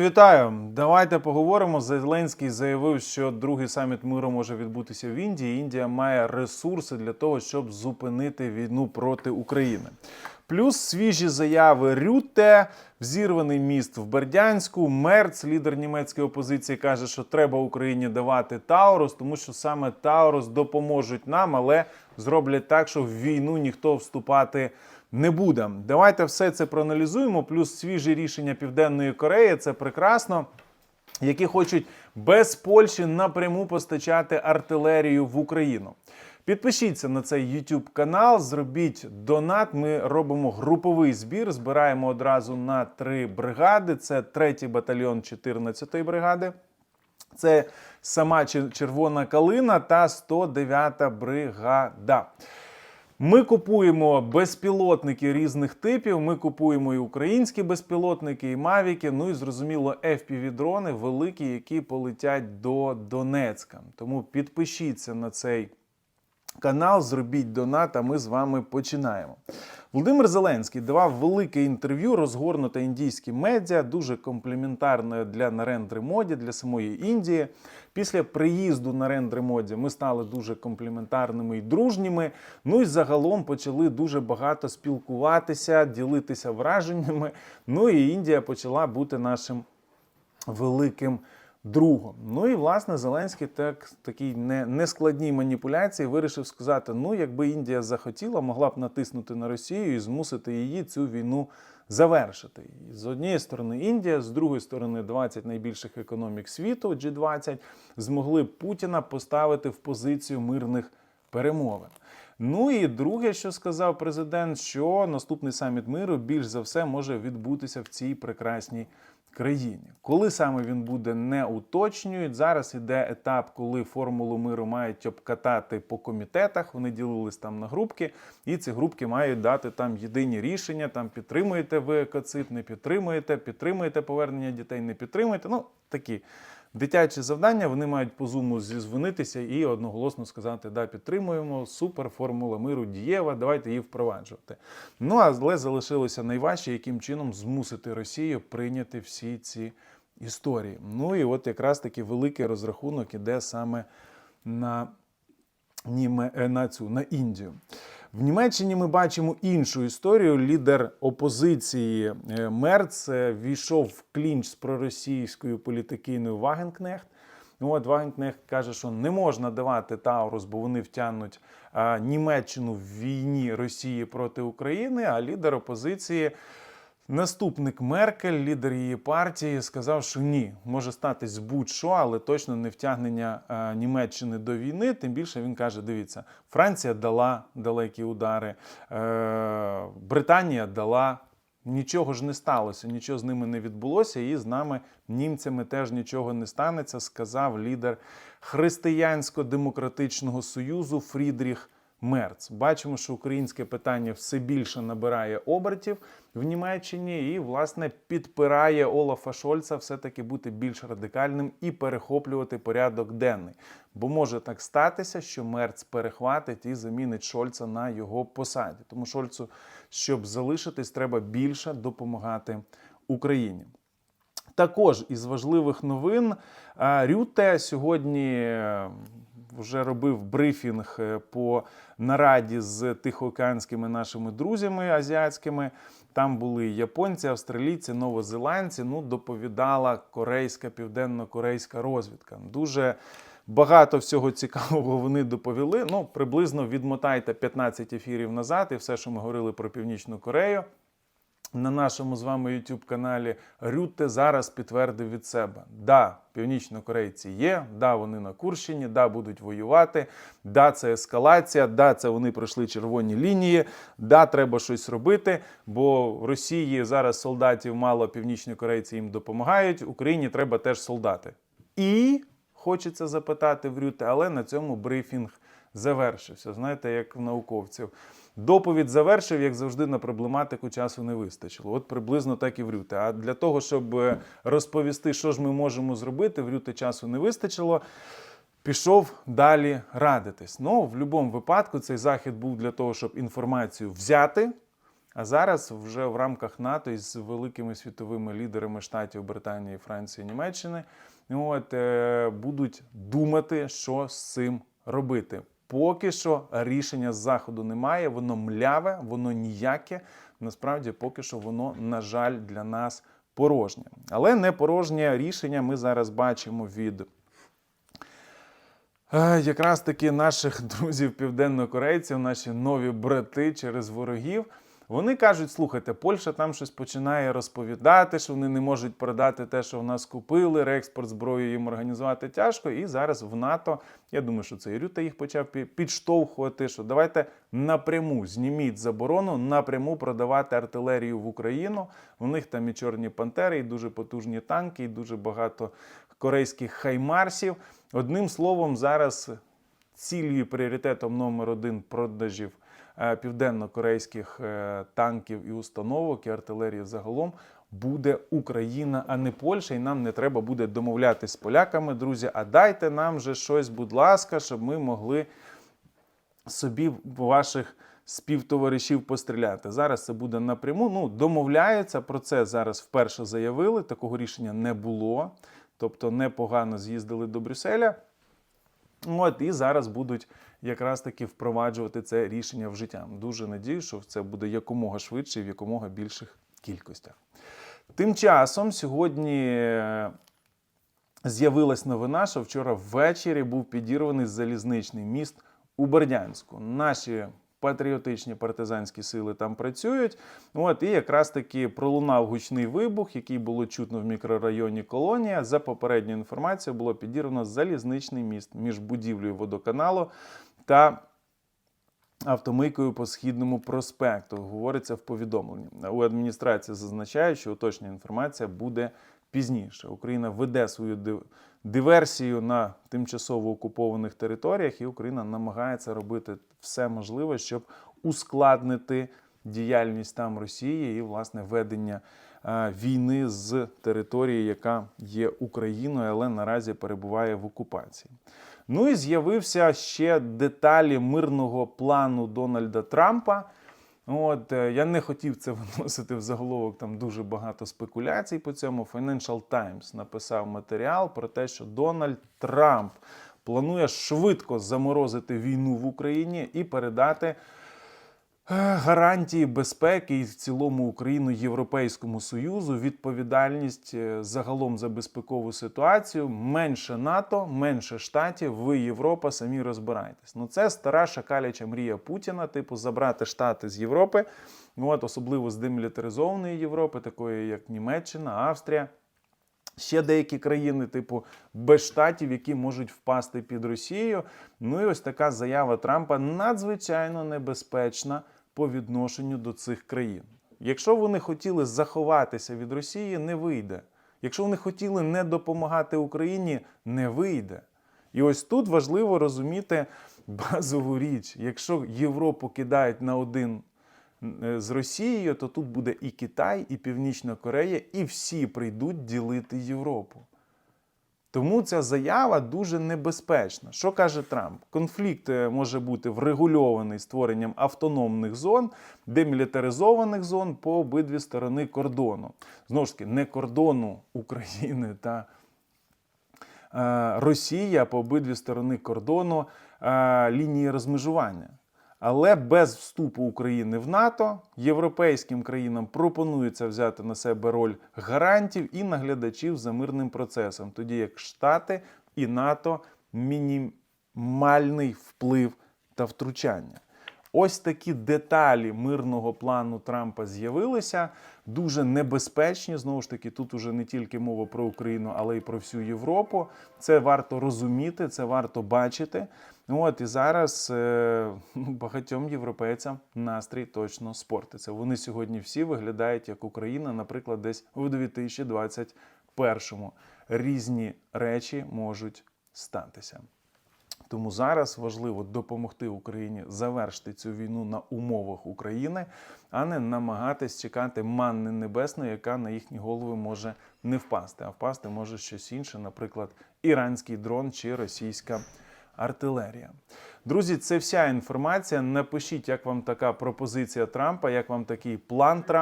Вітаю! Давайте поговоримо. Зеленський заявив, що другий саміт миру може відбутися в Індії. Індія має ресурси для того, щоб зупинити війну проти України. Плюс свіжі заяви Рюте, взірваний міст в Бердянську. Мерц, лідер німецької опозиції, каже, що треба Україні давати Таурус, тому що саме Таурус допоможуть нам, але зроблять так, що в війну ніхто вступати не буде. Давайте все це проаналізуємо. Плюс свіжі рішення Південної Кореї це прекрасно. Які хочуть без Польщі напряму постачати артилерію в Україну. Підпишіться на цей YouTube канал, зробіть донат. Ми робимо груповий збір. Збираємо одразу на три бригади. Це 3-й батальйон 14-ї бригади. Це сама Червона Калина та 109-та бригада. Ми купуємо безпілотники різних типів. Ми купуємо і українські безпілотники, і мавіки. Ну і зрозуміло, FPV-дрони великі, які полетять до Донецька. Тому підпишіться на цей канал, зробіть донат, а ми з вами починаємо. Володимир Зеленський давав велике інтерв'ю, розгорнуте індійські медіа, дуже компліментарне для Нарендри Моді, для самої Індії. Після приїзду Нарендри Моді ми стали дуже компліментарними і дружніми. Ну і загалом почали дуже багато спілкуватися, ділитися враженнями. Ну і Індія почала бути нашим великим другом. Ну і власне Зеленський так такій не, нескладній маніпуляції вирішив сказати: ну, якби Індія захотіла, могла б натиснути на Росію і змусити її цю війну завершити. І з однієї сторони Індія, з другої сторони, 20 найбільших економік світу, G20, змогли б Путіна поставити в позицію мирних перемовин. Ну і друге, що сказав президент, що наступний саміт миру більш за все може відбутися в цій прекрасній країні. Коли саме він буде, не уточнюють. Зараз іде етап, коли формулу миру мають обкатати по комітетах. Вони ділились там на групки, і ці групки мають дати там єдині рішення. Там підтримуєте ви екоцит, не підтримуєте, підтримуєте повернення дітей, не підтримуєте. Ну такі. Дитячі завдання вони мають по зуму зізвонитися і одноголосно сказати: да, підтримуємо, супер, формула миру дієва, давайте її впроваджувати. Ну але залишилося найважче, яким чином змусити Росію прийняти всі ці історії. Ну і от якраз таки великий розрахунок іде саме на, е, на цю на Індію. В Німеччині ми бачимо іншу історію. Лідер опозиції е, Мерц війшов в клінч з проросійською політикиною Вагенкнехт. Ну, от Вагенкнехт каже, що не можна давати Таурус, бо вони втягнуть Німеччину в війні Росії проти України. А лідер опозиції, наступник Меркель, лідер її партії, сказав, що ні, може статись будь-що, але точно не втягнення а, Німеччини до війни. Тим більше він каже: дивіться, Франція дала далекі удари, е, Британія дала. Нічого ж не сталося, нічого з ними не відбулося, і з нами, німцями, теж нічого не станеться, сказав лідер Християнсько-демократичного союзу Фрідріх Мерц. Бачимо, що українське питання все більше набирає обертів в Німеччині і, власне, підпирає Олафа Шольца все-таки бути більш радикальним і перехоплювати порядок денний. Бо може так статися, що Мерц перехватить і замінить Шольца на його посаді. Тому Шольцу, щоб залишитись, треба більше допомагати Україні. Також із важливих новин Рюте сьогодні вже робив брифінг е, по нараді з тихоокеанськими нашими друзями азіатськими. Там були японці, австралійці, новозеландці. Ну, доповідала корейська, південно-корейська розвідка. Дуже багато всього цікавого вони доповіли. Ну, приблизно відмотайте 15 ефірів назад, і все, що ми говорили про Північну Корею. На нашому з вами youtube каналі Рютте зараз підтвердив від себе: да, північнокорейці є, да, вони на Курщині, да, будуть воювати, да, це ескалація, да, це вони пройшли червоні лінії, да, треба щось робити. Бо в Росії зараз солдатів мало, північні корейці їм допомагають. Україні треба теж солдати. І хочеться запитати в Рюте, але на цьому брифінг завершився. Знаєте, як в науковців. Доповідь завершив, як завжди, на проблематику часу не вистачило. От приблизно так і в. А для того, щоб е, розповісти, що ж ми можемо зробити, в часу не вистачило. Пішов далі радитись. Ну, в будь-якому випадку цей захід був для того, щоб інформацію взяти, А зараз вже в рамках НАТО із великими світовими лідерами штатів Британії, Франції, Німеччини от, е, будуть думати, що з цим робити. Поки що рішення з заходу немає, воно мляве, воно ніяке. Насправді, поки що воно, на жаль, для нас порожнє. Але не порожнє рішення ми зараз бачимо від е, якраз таки наших друзів південнокорейців, наші нові брати через ворогів. Вони кажуть: слухайте, Польща там щось починає розповідати, що вони не можуть продати те, що в нас купили. Реекспорт зброї їм організувати тяжко. І зараз в НАТО, я думаю, що це Рюта їх почав підштовхувати. Що давайте напряму зніміть заборону, напряму продавати артилерію в Україну. У них там і чорні пантери, і дуже потужні танки, і дуже багато корейських хаймарсів. Одним словом, зараз цілею і пріоритетом номер один продажів південно-корейських е, танків і установок і артилерії загалом буде Україна, а не Польща. І нам не треба буде домовлятися з поляками, друзі. А дайте нам же щось, будь ласка, щоб ми могли собі ваших співтоваришів постріляти. Зараз це буде напряму. Ну, домовляються про це зараз вперше заявили. Такого рішення не було. Тобто непогано з'їздили до Брюсселя. От і зараз будуть якраз таки впроваджувати це рішення в життя. Дуже надію, що це буде якомога швидше і в якомога більших кількостях. Тим часом сьогодні е, з'явилась новина, що вчора ввечері був підірваний залізничний міст у Бердянську. Наші патріотичні партизанські сили там працюють. От і якраз таки пролунав гучний вибух, який було чутно в мікрорайоні Колонія. За попередньою інформацією було підірвано залізничний міст між будівлею водоканалу та автомийкою по східному проспекту. Говориться в повідомленні. У адміністрації зазначають, що уточнена інформація буде пізніше. Україна веде свою диверсію на тимчасово окупованих територіях, і Україна намагається робити все можливе, щоб ускладнити діяльність там Росії і власне ведення е, війни з території, яка є Україною, але наразі перебуває в окупації. Ну і з'явився ще деталі мирного плану Дональда Трампа. От е, я не хотів це виносити в заголовок. Там дуже багато спекуляцій по цьому. Financial Times написав матеріал про те, що Дональд Трамп планує швидко заморозити війну в Україні і передати гарантії безпеки і в цілому Україну Європейському Союзу відповідальність е, загалом за безпекову ситуацію. Менше НАТО, менше штатів. Ви Європа, самі розбирайтесь. Ну це стара шакаляча мрія Путіна, типу забрати штати з Європи. Ну от особливо з демілітаризованої Європи, такої як Німеччина, Австрія. Ще деякі країни, типу без штатів, які можуть впасти під Росію. Ну і ось така заява Трампа надзвичайно небезпечна по відношенню до цих країн. Якщо вони хотіли заховатися від Росії, не вийде. Якщо вони хотіли не допомагати Україні, не вийде. І ось тут важливо розуміти базову річ: якщо Європу кидають на один е, з Росією, то тут буде і Китай, і Північна Корея, і всі прийдуть ділити Європу. Тому ця заява дуже небезпечна. Що каже Трамп? Конфлікт е, може бути врегульований створенням автономних зон, демілітаризованих зон по обидві сторони кордону. Знову ж таки, не кордону України та е, Росії, по обидві сторони кордону е, лінії розмежування. Але без вступу України в НАТО європейським країнам пропонується взяти на себе роль гарантів і наглядачів за мирним процесом, тоді як Штати і НАТО мінімальний вплив та втручання. Ось такі деталі мирного плану Трампа з'явилися, дуже небезпечні. Знову ж таки, тут уже не тільки мова про Україну, але й про всю Європу. Це варто розуміти, це варто бачити. От і зараз е, ну, багатьом європейцям настрій точно спортиться. Вони сьогодні всі виглядають як Україна, наприклад, десь у 2021-му. Різні речі можуть статися. Тому зараз важливо допомогти Україні завершити цю війну на умовах України, а не намагатись чекати манни небесної, яка на їхні голови може не впасти, а впасти може щось інше, наприклад, іранський дрон чи російська артилерія. Друзі, це вся інформація. Напишіть, як вам така пропозиція Трампа, як вам такий план Трампа.